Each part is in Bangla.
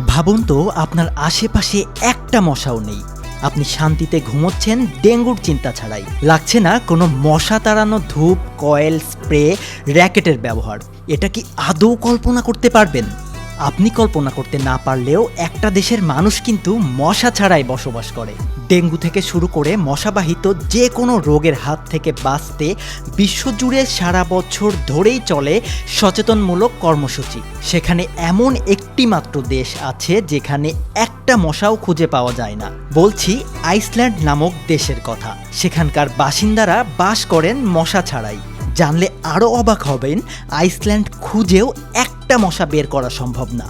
ভাবুন তো, আপনার আশেপাশে একটা মশাও নেই। আপনি শান্তিতে ঘুমোচ্ছেন, ডেঙ্গুর চিন্তা ছাড়াই। লাগছে না কোনো মশা তাড়ানো ধূপ, কয়েল, স্প্রে, র্যাকেটের ব্যবহার। এটা কি আদৌ কল্পনা করতে পারবেন? আপনি কল্পনা করতে না পারলেও একটা দেশের মানুষ কিন্তু মশা ছাড়াই বসবাস করে। ডেঙ্গু থেকে শুরু করে মশাবাহিত যে কোনো রোগের হাত থেকে বাঁচতে বিশ্বজুড়ে সারা বছর ধরেই চলে সচেতনমূলক কর্মসূচি। সেখানে এমন একটি মাত্র দেশ আছে যেখানে একটা মশাও খুঁজে পাওয়া যায় না। বলছি আইসল্যান্ড নামক দেশের কথা। সেখানকার বাসিন্দারা বাস করেন মশা ছাড়াই। জানলে আরও অবাক হবেন, আইসল্যান্ড খুঁজেও একটা মশা বের করা সম্ভব না।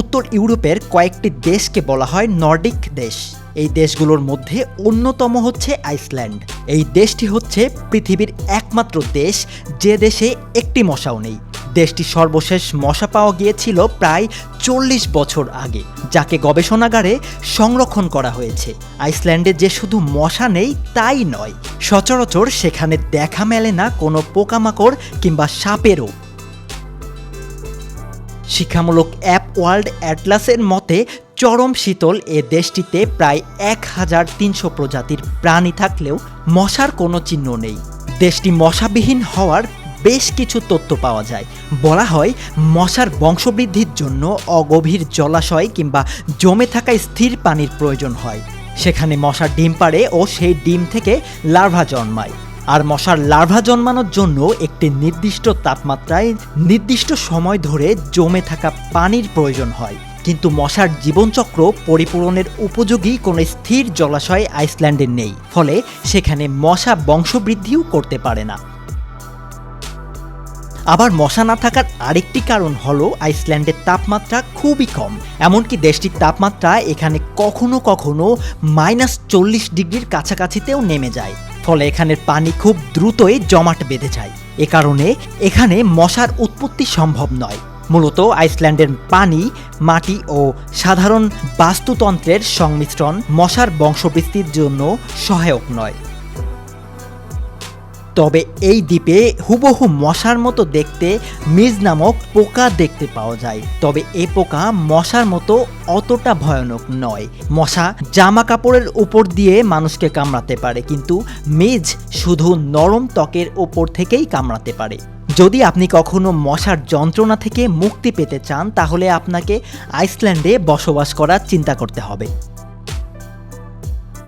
উত্তর ইউরোপের কয়েকটি দেশকে বলা হয় নর্ডিক দেশ। এই দেশগুলোর মধ্যে অন্যতম হচ্ছে আইসল্যান্ড। এই দেশটি হচ্ছে পৃথিবীর একমাত্র দেশ, যে দেশে একটি মশাও নেই। দেশটি সর্বশেষ মশা পাওয়া গিয়েছিল প্রায় চল্লিশ বছর আগে, যাকে গবেষণাগারে সংরক্ষণ করা হয়েছে। আইসল্যান্ডে যে শুধু মশা নেই, তাই নয়। সচরাচর সেখানে দেখা মেলে না কোনো পোকামাকড় কিংবা সাপেরও। শিক্ষামূলক অ্যাপ ওয়ার্ল্ড অ্যাটলাসের মতে, চরম শীতল এ দেশটিতে প্রায় এক হাজার তিনশো প্রজাতির প্রাণী থাকলেও মশার কোনো চিহ্ন নেই। দেশটি মশাবিহীন হওয়ার বেশ কিছু তথ্য পাওয়া যায়। বলা হয়, মশার বংশবৃদ্ধির জন্য অগভীর জলাশয় কিংবা জমে থাকা স্থির পানির প্রয়োজন হয়। সেখানে মশা ডিম পাড়ে ও সেই ডিম থেকে লার্ভা জন্মায়। আর মশার লার্ভা জন্মানোর জন্য একটি নির্দিষ্ট তাপমাত্রায় নির্দিষ্ট সময় ধরে জমে থাকা পানির প্রয়োজন হয়। কিন্তু মশার জীবনচক্র পরিপূরণের উপযোগী কোনো স্থির জলাশয় আইসল্যান্ডে নেই, ফলে সেখানে মশা বংশবৃদ্ধিও করতে পারে না। আবার মশা না থাকার আরেকটি কারণ হলো আইসল্যান্ডের তাপমাত্রা খুবই কম। এমনকি দেশটির তাপমাত্রা এখানে কখনো কখনো মাইনাস চল্লিশ ডিগ্রির কাছাকাছিতেও নেমে যায়। ফলে এখানের পানি খুব দ্রুতই জমাট বেঁধে যায়। এ কারণে এখানে মশার উৎপত্তি সম্ভব নয়। মূলত আইসল্যান্ডের পানি, মাটি ও সাধারণ বাস্তুতন্ত্রের সংমিশ্রণ মশার বংশবৃদ্ধির জন্য সহায়ক নয়। তবে এই দ্বীপে হুবহু মশার মতো দেখতে মিজ নামক পোকা দেখতে পাওয়া যায়। তবে এ পোকা মশার মতো অতটা ভয়ানক নয়। মশা জামা কাপড়ের উপর দিয়ে মানুষকে কামড়াতে পারে, কিন্তু মিজ শুধু নরম ত্বকের ওপর থেকেই কামড়াতে পারে। যদি আপনি কখনো মশার যন্ত্রণা থেকে মুক্তি পেতে চান, তাহলে আপনাকে আইসল্যান্ডে বসবাস করার চিন্তা করতে হবে।